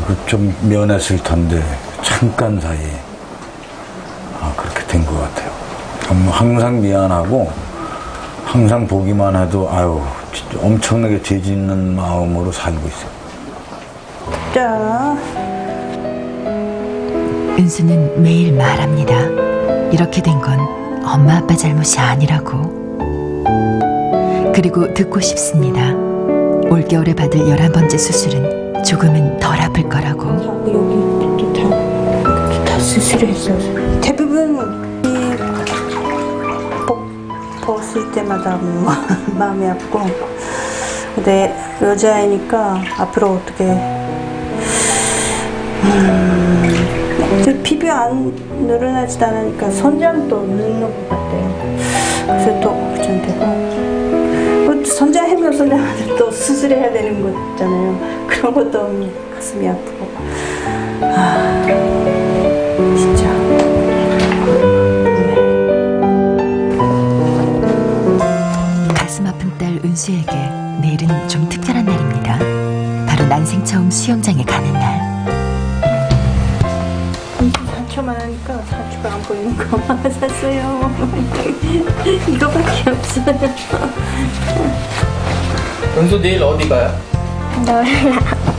그좀 면했을 텐데 잠깐 사이에 아, 그렇게 된 것 같아요. 음, 항상 미안하고 항상 보기만 해도 아유 진짜 엄청나게 죄 짓는 마음으로 살고 있어요. 자, 은수는 매일 말합니다. 이렇게 된 건 엄마 아빠 잘못이 아니라고. 그리고 듣고 싶습니다. 올겨울에 받을 11번째 수술은 조금은 덜 아플 거라고. 여기 다, 다 수술했어요. 대부분 이 복, 벗을 때마다 뭐 마음이 아프고 근데 여자애니까 앞으로 어떻게 음, 그 피부 안 늘어나지도 않으니까 선장도 늦는 것 같아요. 그래서 또 걱정되고 또 선장하면 선장한테 또 수술해야 되는 거 있잖아요. 그런 것도 가슴이 아프고 아 진짜 가슴 아픈 딸 은수에게 내일은 좀 특별한 날입니다. 바로 난생 처음 수영장에 가는 날. 상처만 하니까 상처가 안 보이는 거만 샀어요. 이거밖에 없어요. 은수 내일 어디 가요? 좀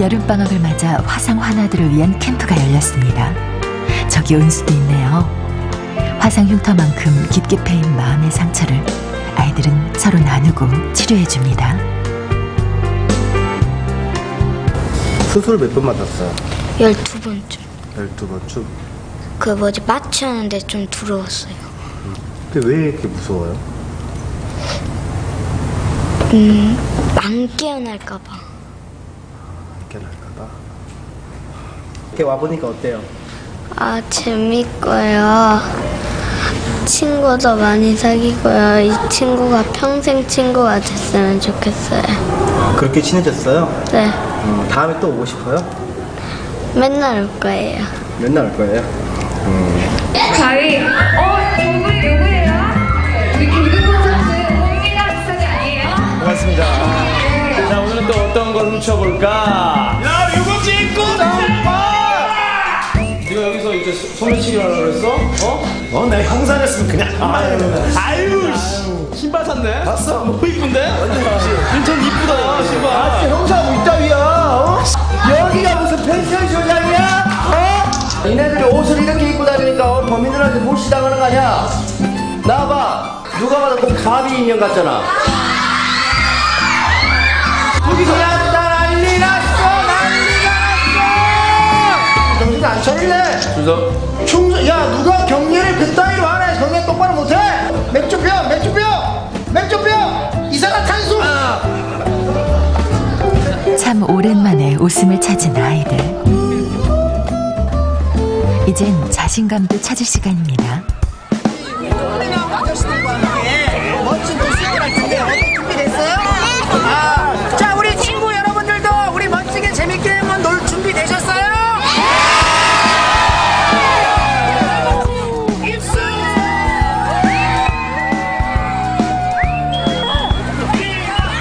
여름방학을 맞아 화상 환아들을 위한 캠프가 열렸습니다. 저기 은수도 있네요. 화상 흉터만큼 깊게 패인 마음의 상처를 아이들은 서로 나누고 치료해줍니다. 수술 몇번 받았어요? 12번쯤. 12번 쭉. 그 뭐지 마취하는데 좀 두려웠어요. 근데 왜 이렇게 무서워요? 음, 안 깨어날까봐. 이렇게 와보니까 어때요? 아, 재밌고요. 친구도 많이 사귀고요. 이 친구가 평생 친구가 됐으면 좋겠어요. 그렇게 친해졌어요? 네, 어, 다음에 또 오고 싶어요? 맨날 올 거예요. 맨날 올 거예요? 저희 어 저분이 누구예요? 우리 개그 콘서트 홍미나 학생이 아니에요? 고맙습니다. 자, 오늘은 또 어떤 걸 훔쳐볼까? 하려고 그랬어? 어? 어, 내가 형사였으면 그냥 아유, 아유, 씨. 신발 샀네? 봤어. 뭐 이쁜데? 완전 괜찮 이쁘다, 신발. 아, 형사 뭐 있다위야, 어? 여기가 무슨 펜션 쇼장이야? 어? 니네들이 옷을 이렇게 입고 다니니까 어, 범인들한테 몰시당하는 거 아니야? 나와봐. 누가 봐도 꼭 가비 인형 같잖아. 여기서 야 웃음을 찾은 아이들. 이젠 자신감도 찾을 시간입니다. 자, 우리 친구 여러분들도 우리 멋지게 재밌게 한번 놀 준비 되셨어요? 입수!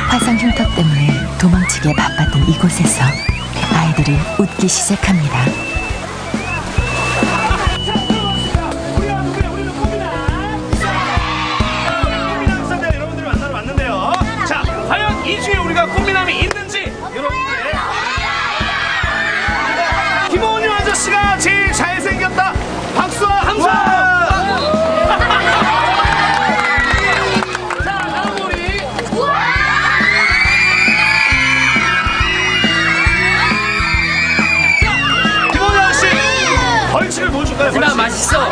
화상 흉터 때문에 도망치기에 바빴던 이곳에서 아이들이 웃기 시작합니다. 있어.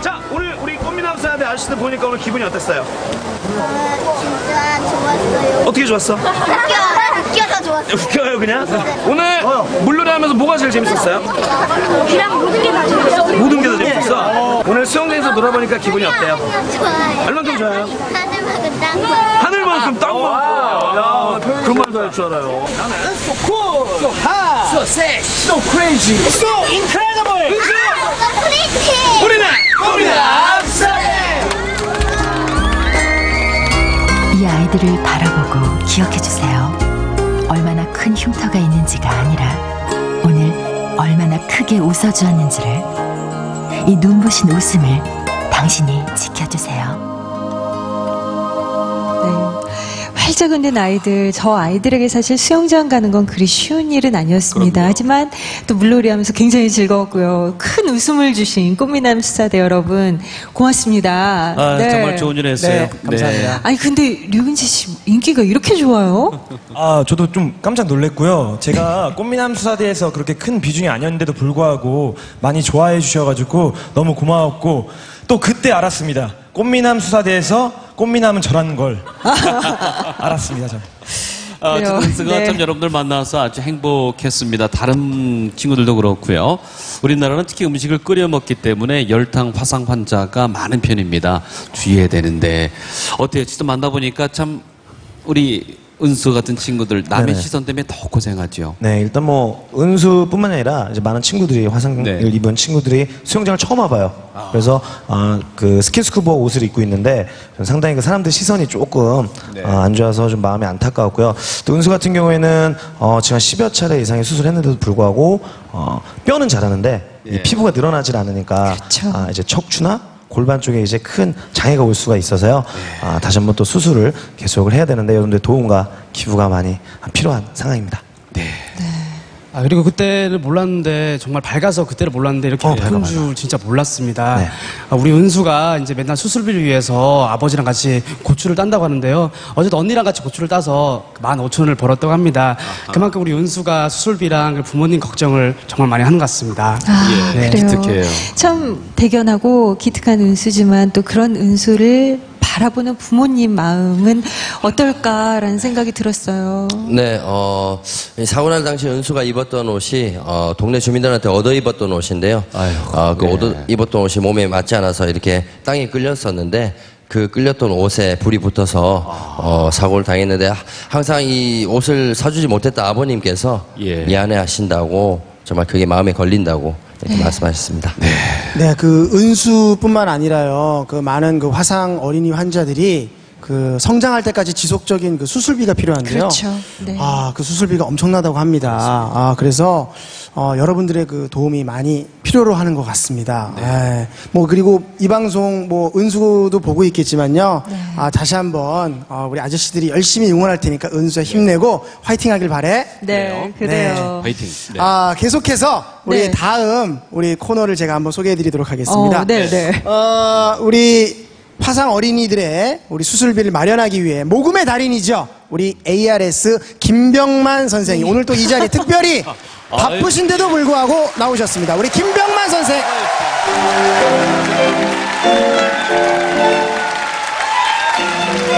자, 오늘 우리 꽃미남스 하대 아저씨들 보니까 오늘 기분이 어땠어요? 아, 진짜 좋았어요. 어떻게 좋았어? 웃겨. 웃겨서 좋았어요. 웃겨요 그냥? 오늘 물놀이 하면서 뭐가 제일 재밌었어요? 그냥 모든 게다 좋았어요. 모든 게 다 재밌었어? 오늘 수영장에서 놀아보니까 기분이 어때요? 좋아요. 얼마큼 좋아요? 하늘만큼 딴 거. 하늘만큼 땅 많고 야 그런 말도 할 줄 알아요 프리티! 우리는 우리는 이 아이들을 바라보고 기억해 주세요. 얼마나 큰 흉터가 있는지가 아니라 오늘 얼마나 크게 웃어주었는지를 이 눈부신 웃음을 당신이 지켜주세요. 활짝 웃는 아이들, 저 아이들에게 사실 수영장 가는 건 그리 쉬운 일은 아니었습니다. 하지만 또 물놀이 하면서 굉장히 즐거웠고요. 큰 웃음을 주신 꽃미남 수사대 여러분, 고맙습니다. 아, 네. 정말 좋은 일 했어요. 네, 감사합니다. 아니, 근데 류은지 씨 인기가 이렇게 좋아요? 아, 저도 좀 깜짝 놀랐고요. 제가 꽃미남 수사대에서 그렇게 큰 비중이 아니었는데도 불구하고 많이 좋아해 주셔가지고 너무 고마웠고 또 그때 알았습니다. 꽃미남 수사대에서 꽃미남은 저라는 걸 알았습니다. 저. 아, 그래요. 어쨌든 네. 참 여러분들 만나서 아주 행복했습니다. 다른 친구들도 그렇고요. 우리나라는 특히 음식을 끓여 먹기 때문에 열탕 화상 환자가 많은 편입니다. 주의해야 되는데 어때요? 직접 만나보니까 참 우리 은수 같은 친구들 남의 네네. 시선 때문에 더 고생하죠. 네, 일단 뭐 은수뿐만 아니라 이제 많은 친구들이 화상을 네. 입은 친구들이 수영장을 처음 와봐요. 그래서 어, 그 스킨스쿠버 옷을 입고 있는데 좀 상당히 그 사람들 시선이 조금 네. 어, 안 좋아서 좀 마음이 안타까웠고요. 또 은수 같은 경우에는 어, 지금 한 10여 차례 이상의 수술했는데도 불구하고 어, 뼈는 이 예. 피부가 늘어나질 않으니까 그렇죠. 아, 이제 척추나 골반 쪽에 이제 큰 장애가 올 수가 있어서요. 아, 다시 한번 또 수술을 계속을 해야 되는데 여러분들 도움과 기부가 많이 필요한 상황입니다. 아, 그리고 그때를 몰랐는데 정말 밝아서 그때를 몰랐는데 이렇게 어, 밝아, 줄 진짜 몰랐습니다. 네. 아, 우리 은수가 이제 맨날 수술비를 위해서 아버지랑 같이 고추를 딴다고 하는데요. 어제도 언니랑 같이 고추를 따서 만 오천 원을 벌었다고 합니다. 그만큼 우리 은수가 수술비랑 그 부모님 걱정을 정말 많이 하는 것 같습니다. 아, 예, 그래요. 기특해요. 참 대견하고 기특한 은수지만 또 그런 은수를 바라보는 부모님 마음은 어떨까라는 생각이 들었어요. 네, 어, 이 사고 날 당시 은수가 입었던 옷이, 어, 동네 주민들한테 얻어 입었던 옷인데요. 아유, 어, 그 네. 얻어 입었던 옷이 몸에 맞지 않아서 이렇게 땅에 끌렸었는데, 그 끌렸던 옷에 불이 붙어서, 어, 사고를 당했는데, 하- 항상 이 옷을 사주지 못했던 아버님께서 예. 미안해 하신다고, 정말 그게 마음에 걸린다고 이렇게 말씀하셨습니다. 네, 그 은수뿐만 아니라요. 그 많은 그 화상 어린이 환자들이 그 성장할 때까지 지속적인 그 수술비가 필요한데요. 그렇죠. 네. 아, 그 수술비가 엄청나다고 합니다. 아, 그래서 어, 여러분들의 그 도움이 많이 필요로 하는 것 같습니다. 예. 뭐 그리고 이 방송 뭐 은수도 보고 있겠지만요. 아, 다시 한번 어, 우리 아저씨들이 열심히 응원할 테니까 은수야 힘내고 화이팅하길 바래. 네, 그래요. 화이팅. 네. 아, 계속해서 우리 네. 다음 우리 코너를 제가 한번 소개해 드리도록 하겠습니다. 어, 네, 네. 어, 우리 화상 어린이들의 우리 수술비를 마련하기 위해 모금의 달인이죠. 우리 ARS 김병만 선생이 오늘 또 이 자리에 특별히 바쁘신데도 불구하고 나오셨습니다. 우리 김병만 선생.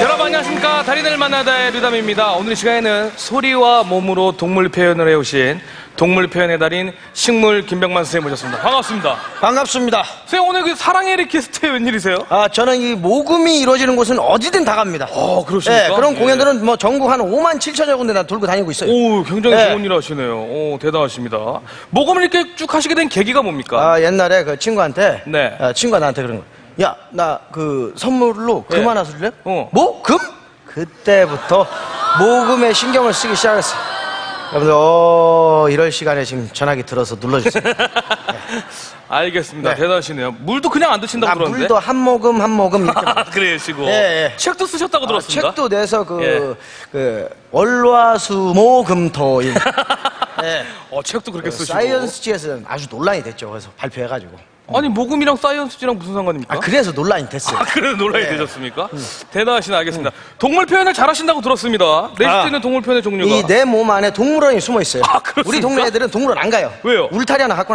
여러분 안녕하십니까 달인을 만나다의 류담입니다 오늘 이 시간에는 소리와 몸으로 동물 표현을 해오신 동물 표현의 달인 식물 김병만 선생님 모셨습니다 반갑습니다 반갑습니다. 선생님 오늘 그 사랑의 리퀘스트에 웬일이세요? 아, 저는 이 모금이 이루어지는 곳은 어디든 다 갑니다. 어 그러십니까? 네, 그런 예. 공연들은 뭐 전국 한 5만 7천여 군데 다 돌고 다니고 있어요. 오 굉장히 네. 좋은 일 하시네요 오 대단하십니다 모금을 이렇게 쭉 하시게 된 계기가 뭡니까? 아, 옛날에 그 친구한테, 네. 아, 친구가 나한테 그런 거. 야, 나 그 선물로 금 네. 하나 줄래? 어. 뭐? 금? 그때부터 모금에 신경을 쓰기 시작했어. 여러분들, 어, 이럴 시간에 지금 전화기 들어서 눌러주세요. 알겠습니다 네. 대단하시네요 물도 그냥 안 드신다고 아, 들었는데 물도 한 모금 한 모금 이렇게. 아, 그러시고 예, 예. 책도 쓰셨다고 아, 들었습니다 책도 내서 그, 예. 그, 월화수모금토일. 예. 어 책도 그렇게 그 쓰시고 사이언스지에서는 아주 논란이 됐죠. 그래서 발표해가지고. 아니 모금이랑 사이언스지랑 무슨 상관입니까? 아, 그래서 논란이 됐어요. 아, 그래서 논란이 네. 되셨습니까? 대단하시네, 알겠습니다. 동물 표현을 잘하신다고 들었습니다. 내실 아. 수 있는 동물 표현의 종류가. 이 내 몸 안에 동물원이 숨어 있어요. 아, 그렇습니까? 우리 동네 애들은 동물원 안 가요. 왜요? 울타리 하나 갖고